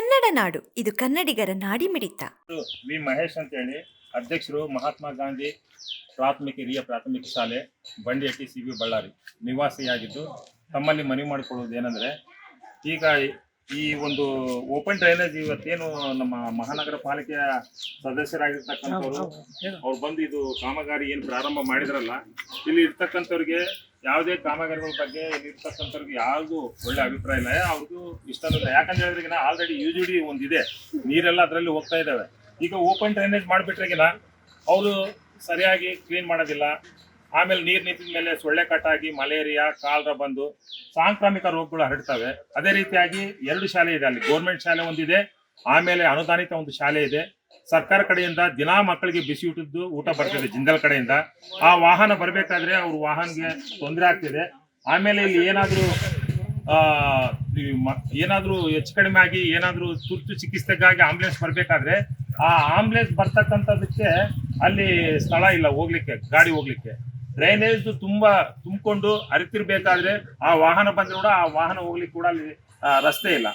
ಕನ್ನಡ ನಾಡು. ಇದು ಕನ್ನಡಿಗರ ನಾಡಿಮಿಡಿತ ವಿ ಮಹೇಶ್ ಅಂತ ಹೇಳಿ ಅಧ್ಯಕ್ಷರು ಮಹಾತ್ಮ ಗಾಂಧಿ ಪ್ರಾಥಮಿಕ ಹಿರಿಯ ಪ್ರಾಥಮಿಕ ಶಾಲೆ ಬಂಡಿಯಟ್ಟಿ ಸಿ ಬಿ ಬಳ್ಳಾರಿ. ನಿವಾಸಿಯಾಗಿದ್ದು ತಮ್ಮಲ್ಲಿ ಮನವಿ ಮಾಡಿಕೊಳ್ಳುವುದು ಏನಂದ್ರೆ ಈಗ ಈ ಒಂದು ಓಪನ್ ಡ್ರೈನೇಜ್ ಇವತ್ತೇನು ನಮ್ಮ ಮಹಾನಗರ ಪಾಲಿಕೆಯ ಸದಸ್ಯರಾಗಿರ್ತಕ್ಕಂಥವ್ರು ಅವ್ರು ಬಂದು ಇದು ಕಾಮಗಾರಿ ಏನು ಪ್ರಾರಂಭ ಮಾಡಿದ್ರಲ್ಲ ಇಲ್ಲಿ ಇರ್ತಕ್ಕಂಥವ್ರಿಗೆ ಯಾವುದೇ ಕಾಮಗಾರಿಗಳ ಬಗ್ಗೆ ಇಲ್ಲಿರ್ತಕ್ಕಂಥವ್ರಿಗೆ ಯಾವ್ದು ಒಳ್ಳೆ ಅಭಿಪ್ರಾಯ ಇಲ್ಲ. ಅವ್ರದ್ದು ಇಷ್ಟ ಇಲ್ಲ. ಯಾಕಂತ ಹೇಳಿದ್ರೆ ಆಲ್ರೆಡಿ ಯು ಜಿ ಡಿ ಒಂದಿದೆ. ನೀರೆಲ್ಲ ಅದರಲ್ಲಿ ಹೋಗ್ತಾ ಇದ್ದಾವೆ. ಈಗ ಓಪನ್ ಡ್ರೈನೇಜ್ ಮಾಡಿಬಿಟ್ರೆಗಿನ ಅವರು ಸರಿಯಾಗಿ ಕ್ಲೀನ್ ಮಾಡೋದಿಲ್ಲ. ಆಮೇಲೆ ನೀರು ನಿಂತಿದ ಮೇಲೆ ಸೊಳ್ಳೆ ಕಟ್ಟಾಗಿ ಮಲೇರಿಯಾ, ಕಾಲ್ರ ಬಂದು ಸಾಂಕ್ರಾಮಿಕ ರೋಗಗಳು ಹರಡ್ತವೆ. ಅದೇ ರೀತಿಯಾಗಿ ಎರಡು ಶಾಲೆ ಇದೆ ಅಲ್ಲಿ. ಗೌರ್ಮೆಂಟ್ ಶಾಲೆ ಒಂದಿದೆ. ಆಮೇಲೆ ಅನುದಾನಿತ ಒಂದು ಶಾಲೆ ಇದೆ. ಸರ್ಕಾರ ಕಡೆಯಿಂದ ದಿನಾ ಮಕ್ಕಳಿಗೆ ಬಿಸಿ ಊಟದ್ದು ಊಟ ಬರ್ತಿದೆ ಜಿಂದಲ್ ಕಡೆಯಿಂದ. ಆ ವಾಹನ ಬರಬೇಕಾದ್ರೆ ಅವ್ರ ವಾಹನಗೆ ತೊಂದರೆ ಆಗ್ತಿದೆ. ಆಮೇಲೆ ಇಲ್ಲಿ ಏನಾದರೂ ಏನಾದರೂ ಹೆಚ್ಚು ಕಡಿಮೆ ಆಗಿ ಏನಾದರೂ ತುರ್ತು ಚಿಕಿತ್ಸೆಗಾಗಿ ಆಂಬುಲೆನ್ಸ್ ಬರಬೇಕಾದ್ರೆ ಆ ಆಂಬುಲೆನ್ಸ್ ಬರ್ತಕ್ಕಂಥದಕ್ಕೆ ಅಲ್ಲಿ ಸ್ಥಳ ಇಲ್ಲ ಹೋಗ್ಲಿಕ್ಕೆ, ಗಾಡಿ ಹೋಗ್ಲಿಕ್ಕೆ. ಡ್ರೈನೇಜ್ ತುಂಬಾ ತುಂಬಿಕೊಂಡು ಅರಿತಿರ್ಬೇಕಾದ್ರೆ ಆ ವಾಹನ ಬಂದ್ರೆ ಕೂಡ ಆ ವಾಹನ ಹೋಗ್ಲಿಕ್ಕೆ ಕೂಡ ಅಲ್ಲಿ ರಸ್ತೆ ಇಲ್ಲ.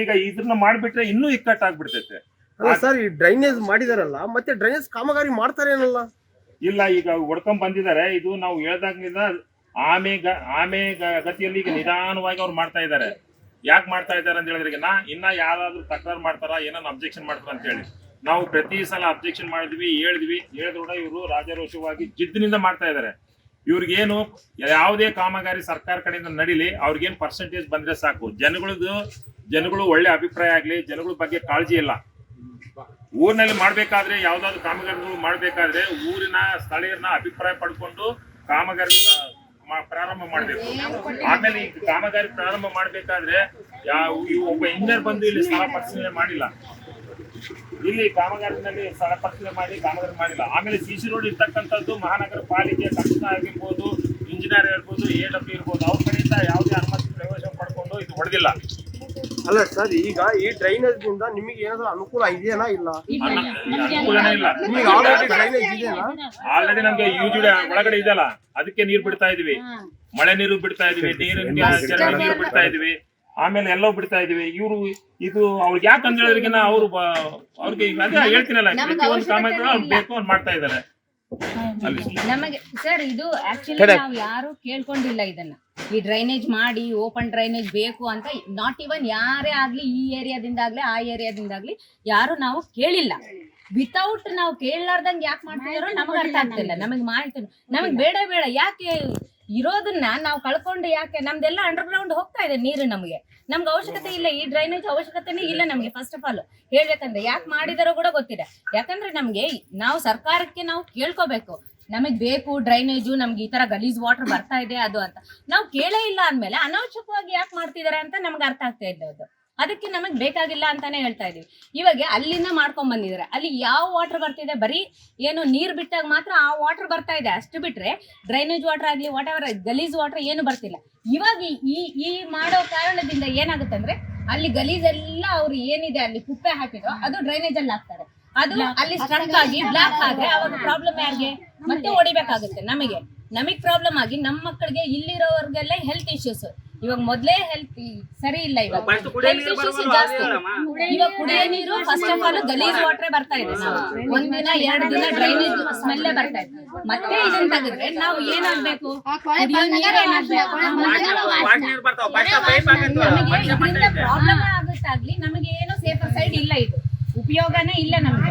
ಈಗ ಇದನ್ನ ಮಾಡ್ಬಿಟ್ರೆ ಇನ್ನೂ ಇಕ್ಕಟ್ಟಾಗ್ಬಿಡ್ತೈತೆ. ಅಲ್ಲ ಸರ್ ಈ ಡ್ರೈನೇಜ್ ಮಾಡಿದಾರಲ್ಲ ಮತ್ತೆ ಡ್ರೈನೇಜ್ ಕಾಮಗಾರಿ ಮಾಡ್ತಾರೆ ಏನಲ್ಲ ಇಲ್ಲ ಈಗ ಹೊಡ್ಕೊಂಡ್ ಬಂದಿದ್ದಾರೆ. ಇದು ನಾವು ಹೇಳ್ದಾಗ್ಲಿಂದ ಆಮೆ ಗ ಆಮೆ ಗ- ಗತಿಯಲ್ಲಿ ಈಗ ನಿಧಾನವಾಗಿ ಅವ್ರು ಮಾಡ್ತಾ ಇದ್ದಾರೆ. ಯಾಕೆ ಮಾಡ್ತಾ ಇದ್ದಾರೆ ಅಂತ ಹೇಳಿದ್ರೆ ನಾ ಇನ್ನ ಯಾರಾದ್ರೂ ತಕರಾರು ಮಾಡ್ತಾರ ಏನನ್ನ ಅಬ್ಜೆಕ್ಷನ್ ಮಾಡ್ತಾರ ಅಂತ ಹೇಳಿ. ನಾವು ಪ್ರತಿ ಸಲ ಅಬ್ಜೆಕ್ಷನ್ ಮಾಡಿದ್ವಿ ಹೇಳಿದ್ವಿ. ಹೇಳಿದ್ರು ಕೂಡ ಇವರು ರಾಜಾರೋಷವಾಗಿ ಜಿದ್ದಿನಿಂದ ಮಾಡ್ತಾ ಇದ್ದಾರೆ. ಇವ್ರಿಗೇನು ಯಾವುದೇ ಕಾಮಗಾರಿ ಸರ್ಕಾರ ಕಡೆಯಿಂದ ನಡೀಲಿ ಅವ್ರಿಗೇನು ಪರ್ಸೆಂಟೇಜ್ ಬಂದ್ರೆ ಸಾಕು. ಜನಗಳದ್ದು ಜನಗಳು ಒಳ್ಳೆ ಅಭಿಪ್ರಾಯ ಆಗ್ಲಿ ಜನಗಳ ಬಗ್ಗೆ ಕಾಳಜಿ ಇಲ್ಲ. ಊರಿನಲ್ಲಿ ಮಾಡ್ಬೇಕಾದ್ರೆ ಯಾವ್ದಾದ್ರು ಕಾಮಗಾರಿಗಳು ಮಾಡ್ಬೇಕಾದ್ರೆ ಊರಿನ ಸ್ಥಳೀಯರನ್ನ ಅಭಿಪ್ರಾಯ ಪಡ್ಕೊಂಡು ಕಾಮಗಾರಿ ಪ್ರಾರಂಭ ಮಾಡಬೇಕು. ಆಮೇಲೆ ಈ ಕಾಮಗಾರಿ ಪ್ರಾರಂಭ ಮಾಡ್ಬೇಕಾದ್ರೆ ಯಾವ ಒಬ್ಬ ಇಂಜಿನಿಯರ್ ಬಂದು ಇಲ್ಲಿ ಸ್ಥಳ ಪರಿಶೀಲನೆ ಮಾಡಿಲ್ಲ. ಇಲ್ಲಿ ಕಾಮಗಾರಿನಲ್ಲಿ ಸ್ಥಳ ಪರಿಶೀಲನೆ ಮಾಡಿ ಕಾಮಗಾರಿ ಮಾಡಿಲ್ಲ. ಆಮೇಲೆ ಸಿ ಸಿ ರೋಡ್ ಇರ್ತಕ್ಕಂಥದ್ದು ಮಹಾನಗರ ಪಾಲಿಕೆ ಕಷ್ಟ ಆಗಿರ್ಬೋದು, ಇಂಜಿನಿಯರ್ ಇರ್ಬೋದು ಎ ಡಬ್ಲ್ಯೂ ಇರ್ಬೋದು ಅವ್ರ ಕಡೆಯಿಂದ ಯಾವುದೇ ಅನುಮತಿ ಪ್ರವೇಶ ಪಡ್ಕೊಂಡು ಇದು ಹೊಡೆದಿಲ್ಲ ಅಲ್ಲ ಸರ್ ಈಗ ಈ ಡ್ರೈನೇಜ್ನಿಂದ ನಿಮಗೆ ಏನಾದ್ರು ಅನುಕೂಲ ಇದೆಯಾ ಇಲ್ಲ? ಅನುಕೂಲನೇ ಇಲ್ಲ. ನಿಮಗೆ ಆಲ್ರೆಡಿ ಡ್ರೈನೇಜ್ ಇದೆಯಾ ಆಲ್ರೆಡಿ ನಮ್ಗೆ ಯೂಜುಡಿ ಒಳಗಡೆ ಇದೆಯಲ್ಲ ಅದಕ್ಕೆ ನೀರ್ ಬಿಡ್ತಾ ಇದೀವಿ. ಮಳೆ ನೀರು ಬಿಡ್ತಾ ಇದೀವಿ ನೀರಿನ ಚರಂಡಿ ನೀರು ಬಿಡ್ತಾ ಇದೀವಿ. ಆಮೇಲೆ ಎಲ್ಲೋ ಬಿಡ್ತಾ ಇದೀವಿ. ಇವರು ಇದು ಅವ್ರಿಗೆ ಯಾಕಂತ ಅಂತ ಹೇಳಿದ್ರಿಗಿನ ಅವರು ಅವ್ರಿಗೆ ಈಗ ಅದೇ ಹೇಳ್ತೀನಲ್ಲ ಪ್ರತಿಯೊಂದು ಕಾಮಗಾರಿ ಅವ್ರು ಬೇಕು ಅವ್ರು ಮಾಡ್ತಾ ಇದಾರೆ ಅಲ್ಲಿ ನಮಗೆ ಸರ್ ಇದು ಆಕ್ಚುಲಿ ನಾವು ಯಾರು ಕೇಳ್ಕೊಂಡಿಲ್ಲ ಇದನ್ನ. ಈ ಡ್ರೈನೇಜ್ ಮಾಡಿ ಓಪನ್ ಡ್ರೈನೇಜ್ ಬೇಕು ಅಂತ ನಾಟ್ ಇವನ್ ಯಾರೇ ಆಗ್ಲಿ ಈ ಏರಿಯಾದಿಂದಾಗ್ಲಿ ಆ ಏರಿಯಾದಿಂದಾಗ್ಲಿ ಯಾರು ನಾವು ಕೇಳಿಲ್ಲ. ವಿತೌಟ್ ನಾವು ಕೇಳಲಾರ್ದಂಗ್ ಯಾಕೆ ಮಾಡ್ತಿದಾರೋ ನಮಗೆ ಅರ್ಥ ಆಗ್ತಿಲ್ಲ. ನಮಗೆ ಮಾಹಿತಿ ನಮಗೆ ಬೇಡ ಬೇಡ. ಯಾಕೆ ಇರೋದನ್ನ ನಾವು ಕಳ್ಕೊಂಡು ಯಾಕೆ ನಮ್ದೆಲ್ಲ ಅಂಡರ್ ಗ್ರೌಂಡ್ ಹೋಗ್ತಾ ಇದೆ ನೀರು ನಮಗೆ. ನಮ್ಗೆ ಅವಶ್ಯಕತೆ ಇಲ್ಲ, ಈ ಡ್ರೈನೇಜ್ ಅವಶ್ಯಕತೆನೇ ಇಲ್ಲ ನಮಗೆ ಫಸ್ಟ್ ಆಫ್ ಆಲ್ ಹೇಳ್ಬೇಕಂದ್ರೆ ಯಾಕೆ ಮಾಡಿದಾರೋ ಕೂಡ ಗೊತ್ತಿದೆ ಯಾಕಂದ್ರೆ ನಮ್ಗೆ ನಾವು ಸರ್ಕಾರಕ್ಕೆ ನಾವು ಕೇಳ್ಕೋಬೇಕು. ನಮಗ್ ಬೇಕು ಡ್ರೈನೇಜು ನಮ್ಗೆ ಈ ತರ ಗಲೀಜ್ ವಾಟರ್ ಬರ್ತಾ ಇದೆ ಅದು ಅಂತ. ನಾವು ಕೇಳೇ ಇಲ್ಲ ಅಂದ್ಮೇಲೆ ಅನವಶ್ಯಕವಾಗಿ ಯಾಕೆ ಮಾಡ್ತಿದಾರೆ ಅಂತ ನಮ್ಗೆ ಅರ್ಥ ಆಗ್ತಾ ಅದು ಅದಕ್ಕೆ ನಮಗ್ ಬೇಕಾಗಿಲ್ಲ ಅಂತಾನೆ ಹೇಳ್ತಾ ಇದೀವಿ. ಇವಾಗ ಅಲ್ಲಿಂದ ಮಾಡ್ಕೊಂಡ್ ಬಂದಿದ್ದಾರೆ. ಅಲ್ಲಿ ಯಾವ ವಾಟರ್ ಬರ್ತಿದೆ? ಬರೀ ಏನು ನೀರ್ ಬಿಟ್ಟಾಗ ಮಾತ್ರ ಆ ವಾಟರ್ ಬರ್ತಾ ಇದೆ. ಅಷ್ಟು ಬಿಟ್ರೆ drainage water ugly whatever ಗಲೀಜ್ ವಾಟರ್ ಏನು ಬರ್ತಿಲ್ಲ. ಇವಾಗ ಈ- ಈ ಮಾಡೋ ಕಾರಣದಿಂದ ಏನಾಗುತ್ತೆ ಅಂದ್ರೆ ಅಲ್ಲಿ ಗಲೀಜೆಲ್ಲ ಅವ್ರು ಏನಿದೆ ಅಲ್ಲಿ ಕುಪ್ಪೆ ಹಾಕಿದ್ರು ಅದು ಡ್ರೈನೇಜ್ ಅಲ್ಲಿ ಹಾಕ್ತಾರೆ. ಅದು ಅಲ್ಲಿ ಸ್ಟ್ರಕ್ ಆಗಿ ಬ್ಲಾಕ್ ಆದ್ರೆ ಅವಾಗ ಪ್ರಾಬ್ಲಮ್ ಯಾರಿಗೆ? ಮತ್ತೆ ಹೊಡಿಬೇಕಾಗುತ್ತೆ ನಮಗೆ. ನಮಗ್ ಪ್ರಾಬ್ಲಮ್ ಆಗಿ ನಮ್ಮ ಮಕ್ಕಳಿಗೆ ಇಲ್ಲಿರೋರ್ಗೆಲ್ಲ ಹೆಲ್ತ್ ಇಶ್ಯೂಸ್ ಇವಾಗ ಮೊದ್ಲೇ ಹೆಲ್ತ್ ಸರಿ ಇಲ್ಲ ಇವಾಗ. ಹೆಲ್ತ್ ಇಶ್ಯೂಸ್ ಜಾಸ್ತಿ. ಇವಾಗ ಕುಡಿಯೋ ನೀರು ಫಸ್ಟ್ ಆಫ್ ಆಲ್ ಗಲೀಜ್ ವಾಟರ್ ಬರ್ತಾ ಇದೆ ಒಂದ್ ದಿನ ಎರಡು ದಿನ ಡ್ರೈನೇಜ್ ಸ್ಮೆಲ್ ಬರ್ತಾ ಇದೆ. ಮತ್ತೆ ಇದನ್ನ ತೆಗೆದ್ರೆ ನಾವು ಏನಾಗ್ಬೇಕು ಕುಡಿಯೋ ನೀರು ಏನಾಗ್ಬೇಕು ನಮಗೆ ಇದರಿಂದ ಪ್ರಾಬ್ಲಮ್ ಆಗುತ್ತಾಗ್ಲಿ ನಮಗೆ ಏನು ಸೇಫರ್ ಸೈಡ್ ಇಲ್ಲ ಇದು. ಉಪಯೋಗನೇ ಇಲ್ಲ ನಮಗೆ.